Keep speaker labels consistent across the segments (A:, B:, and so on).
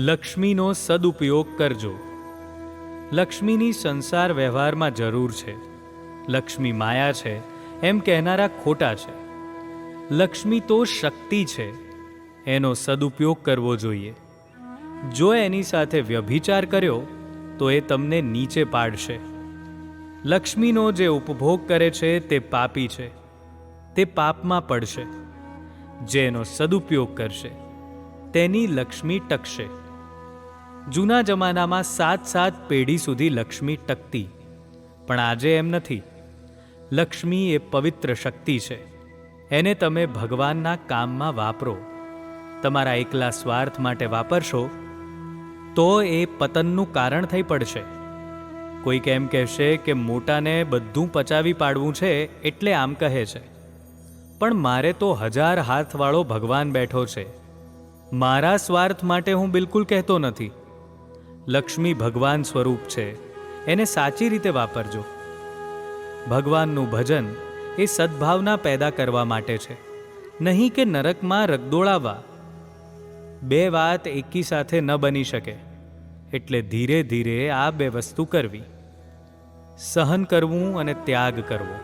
A: લક્ષ્મીનો સદુપયોગ કરજો. લક્ષ્મીની સંસાર વ્યવહારમાં જરૂર છે. લક્ષ્મી માયા છે, એમ કહેનારા ખોટા છે. લક્ષ્મી તો શક્તિ છે, એનો સદુપયોગ કરવો જોઈએ. જો એની સાથે વ્યભિચાર કર્યો, તો એ તમને નીચે પાડશે. લક્ષ્મીનો જે ઉપભોગ કરે છે, તે પાપી છે. તે પાપમાં પડશે. જેનો સદુપયોગ કરશે, તેની લક્ષ્મી ટકશે. જૂના જમાનામાં સાત સાત પેઢી સુધી લક્ષ્મી ટકતી. પણ આજે એમ નથી. લક્ષ્મી એ પવિત્ર શક્તિ છે. એને તમે ભગવાનના કામમાં વાપરો. તમારા એકલા સ્વાર્થ માટે વાપરશો, તો એ પતનનું કારણ થઈ પડશે. કોઈક એમ કહેશે કે મોટાને બધું પચાવી પાડવું છે એટલે આમ કહે છે. પણ મારે તો હજાર હાથવાળો ભગવાન બેઠો છે. મારા સ્વાર્થ માટે હું બિલકુલ કહેતો નથી. લક્ષ્મી ભગવાન સ્વરૂપ છે. એને સાચી રીતે વાપરજો. ભગવાનનું ભજન એ સદ્ભાવના પેદા કરવા માટે છે. નહીં કે નરકમાં રગદોળાવા બે વાત એકી સાથે ન બની શકે. એટલે ધીરે ધીરે આ બે વસ્તુ કરવી. સહન કરવું અને ત્યાગ કરવો.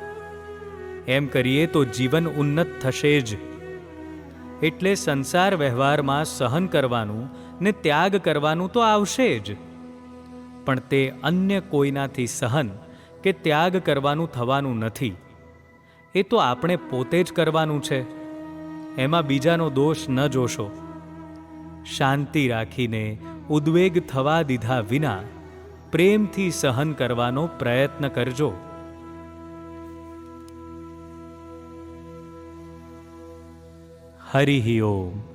A: એમ કરીએ તો જીવન ઉન્નત થશે જ. એટલે સંસાર વ્યવહારમાં સહન કરવાનું ને ત્યાગ કરવાનું તો આવશે જ. પણ તે અન્ય કોઈનાથી સહન કે ત્યાગ કરવાનું થવાનું નથી. એ તો આપણે પોતે જ કરવાનું છે. એમાં બીજાનો દોષ ન જોશો. શાંતિ રાખીને ઉદ્વેગ થવા દીધા વિના પ્રેમથી સહન કરવાનો પ્રયત્ન કરજો. હરિ ઓમ.